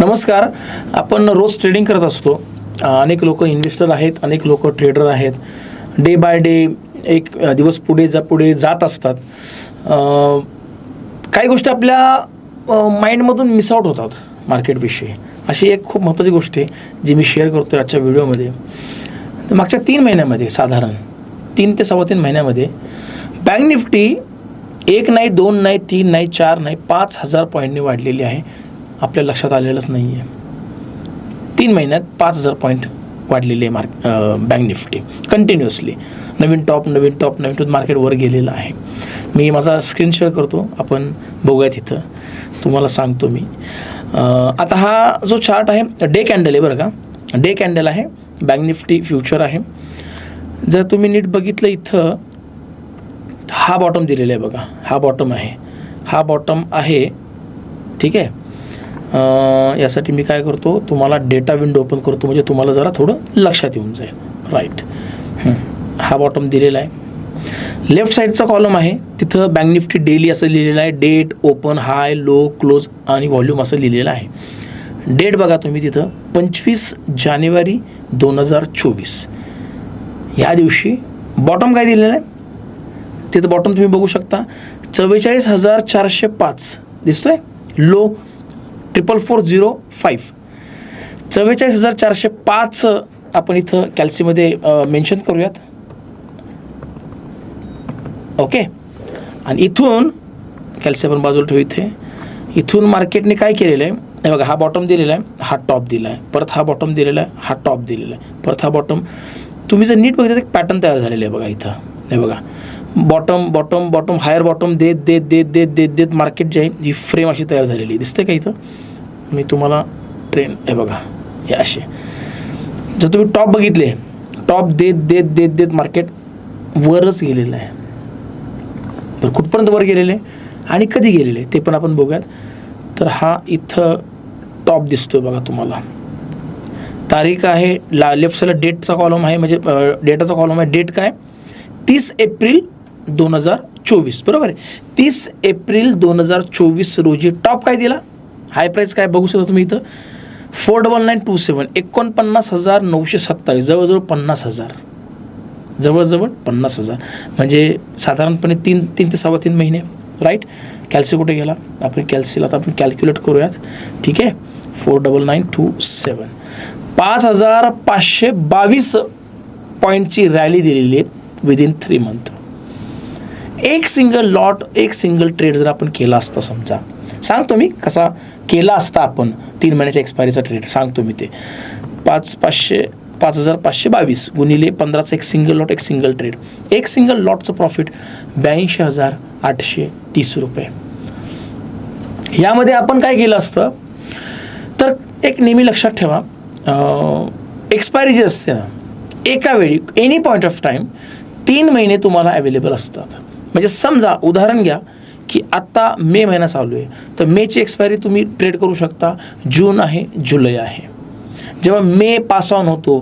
नमस्कार. आपण रोज ट्रेडिंग करत असतो. अनेक लोक इन्व्हेस्टर आहेत अनेक लोक ट्रेडर आहेत. डे बाय डे एक दिवस पुढे जा पुढे जात असतात. काही गोष्टी आपल्या माइंडमधून मिसआउट होतात मार्केटविषयी अशी एक खूप महत्त्वाची गोष्ट आहे जी मी शेअर करतो आहे आजच्या व्हिडिओमध्ये मागच्या तीन महिन्यामध्ये साधारण तीन ते सव्वा तीन महिन्यामध्ये बँक निफ्टी एक नाही दोन नाही तीन नाही चार नाही पाच हजार पॉईंटनी वाढलेली आहे. आपल्या लक्षात आलेलंच नाही आहे तीन महिन्यात पाच हजार पॉईंट वाढलेली आहे मार्क बँक निफ्टी. कंटिन्युअसली नवीन टॉप नवीन टॉप नवीन टॉप मार्केट वर गेलेलं आहे. मी माझा स्क्रीन शेअर करतो. आपण बघूया तिथं तुम्हाला सांगतो मी. आता हा जो चार्ट आहे डे कॅन्डल आहे बरं का. डे कॅन्डल आहे बँक निफ्टी फ्युचर आहे. जर तुम्ही नीट बघितलं इथं हा बॉटम दिलेला आहे बघा. हा बॉटम आहे. हा बॉटम आहे ठीक आहे. यासाठी मी काय करतो तुम्हाला डेटा विंडो ओपन करतो म्हणजे तुम्हाला जरा थोडं लक्षात येऊन जाईल. राईट हा. बॉटम दिलेला आहे. लेफ्ट साईडचा कॉलम आहे. तिथं बँक निफ्टी डेली असं लिहिलेलं आहे. Date open high low close आणि व्हॉल्यूम असं लिहिलेलं आहे. डेट बघा तुम्ही तिथं. पंचवीस जानेवारी दोन हजार चोवीस. या दिवशी बॉटम काय दिलेलं आहे? तिथं बॉटम तुम्ही बघू शकता. चव्वेचाळीस हजार चारशे पाच. दिसतोय? Low triple four zero five चव्वेचाळीस हजार चारशे पाच आपण इथं कॅल्सीमध्ये मेन्शन करूयात. ओके आणि इथून कॅल्सी आपण बाजूला ठेवू इथे. इथून मार्केटने काय केलेलं आहे? हे बघा हा बॉटम दिलेला आहे हा टॉप दिला आहे. परत हा बॉटम दिलेला आहे हा टॉप दिलेला आहे. परत हा बॉटम तुम्ही जर नीट बघितलं तर एक पॅटर्न तयार झालेलं आहे बघा इथं. हे बघा. Bottom bottom bottom higher bottom देत देत देत देत देत देत मार्केट जे आहे ही फ्रेम अशी तयार झालेली आहे. दिसते का इथं? मी तुम्हाला ट्रेन हे बघा हे असे. जर तुम्ही टॉप बघितले टॉप देत देत देत देत मार्केट वरच गेलेलं आहे. बरं कुठपर्यंत वर गेलेले? आणि कधी गेलेले? ते पण आपण बघूयात. तर हा इथं टॉप दिसतोय बघा तुम्हाला. तारीख आहे ला लेफ्ट साईडला डेटचा कॉलम आहे म्हणजे डेटाचा कॉलम आहे. डेट काय? तीस एप्रिल दोन हजार चोवीस. बरोबर आहे? तीस एप्रिल दोन हजार चोवीस रोजी टॉप काय दिला? हाय प्राईस काय बघू शकता तुम्ही इथं? Four double nine two seven एकोणपन्नास हजार नऊशे सत्तावीस जवळजवळ पन्नास हजार. जवळजवळ पन्नास हजार. म्हणजे साधारणपणे तीन तीन ते सव्वा तीन महिने राईट कॅल्सी कुठे गेला? आपण कॅल्सीला आता आपण कॅल्क्युलेट करूयात. ठीक आहे? Four double nine two seven पाच हजार पाचशे बावीस पॉईंटची रॅली दिलेली आहे विदिन थ्री मंथ एक सिंगल लॉट एक सिंगल ट्रेड जर आपण केला असता समजा सांगतो मी कसा केला असता आपण तीन महिन्याच्या एक्सपायरीचा ट्रेड सांगतो मी ते. पाच पाचशे पाच हजार पाचशे बावीस गुणिले पंधराचं एक सिंगल लॉट एक सिंगल ट्रेड एक सिंगल लॉटचं प्रॉफिट ब्याऐंशी हजार आठशे तीस रुपये. यामध्ये आपण काय केलं असतं? तर एक नेहमी लक्षात ठेवा एक्सपायरी जी असते ना एका वेळी एनी पॉईंट ऑफ टाईम तीन महिने तुम्हाला अवेलेबल असतात. म्हणजे समजा उदाहरण घ्या की आत्ता मे महिना चालू आहे. तर मेची एक्सपायरी तुम्ही ट्रेड करू शकता. जून आहे जुलै आहे. जेव्हा मे पास ऑन होतो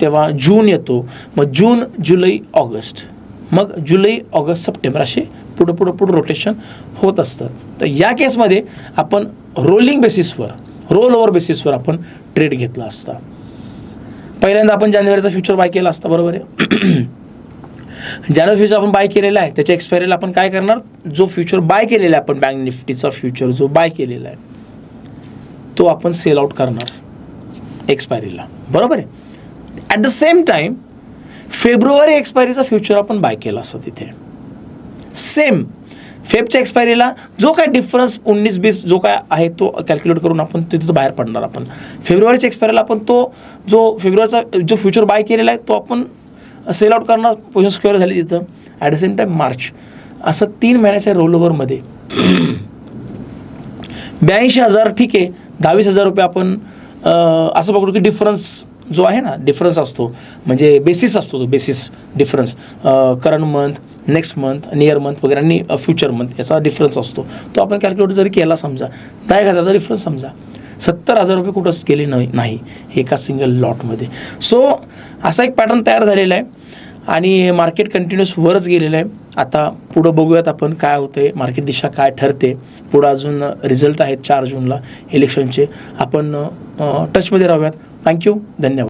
तेव्हा जून येतो. मग जून जुलै ऑगस्ट. मग जुलै ऑगस्ट सप्टेंबर असे पुढं पुढं पुढं रोटेशन होत असतात. तर या केसमध्ये आपण रोलिंग बेसिसवर रोल ओव्हर बेसिसवर आपण ट्रेड घेतला असता. पहिल्यांदा आपण जानेवारीचा फ्युचर बाय केला असता बरोबर आहे? ज्यानं फ्युचर आपण बाय केलेला आहे त्याच्या एक्सपायरीला आपण काय करणार? जो फ्युचर बाय केलेला आहे आपण बँक निफ्टीचा फ्युचर जो बाय केलेला आहे तो आपण सेल आउट करणार एक्सपायरीला बरोबर आहे? ॲट द सेम टाईम फेब्रुवारी एक्सपायरीचा फ्युचर आपण बाय केला असता तिथे. सेम फेबच्या एक्सपायरीला जो काय डिफरन्स उन्नीस बीस जो काय आहे तो कॅल्क्युलेट करून आपण तिथं बाहेर पडणार आपण. फेब्रुवारीच्या एक्सपायरीला आपण तो जो फेब्रुवारीचा जो फ्युचर बाय केलेला आहे तो आपण सेल आउट करणार पोझिशन स्क्वेअर झाली तिथं. At the same time March असं तीन महिन्याच्या रोलओव्हरमध्ये ब्याऐंशी हजार ठीक आहे. दहावीस हजार रुपये आपण असं बघतो की डिफरन्स जो आहे ना डिफरन्स असतो. म्हणजे बेसिस असतो तो basis difference current month next month near month वगैरे आणि फ्युचर मंथ याचा डिफरन्स असतो. तो आपण कॅल्क्युलेट जरी केला समजा दहा एक हजारचा डिफरन्स समजा. सत्तर हजार रुपये कुठंच गेले नाही नाही एका सिंगल लॉटमध्ये सो असा एक पॅटर्न तयार झालेला आहे. आणि मार्केट कंटिन्युअस वरच गेलेलं आहे. आता पुढं बघूयात आपण काय होतं आहे मार्केट दिशा काय ठरते. पुढं अजून रिझल्ट आहेत चार जूनला इलेक्शनचे आपण टचमध्ये राहूयात. थँक्यू धन्यवाद.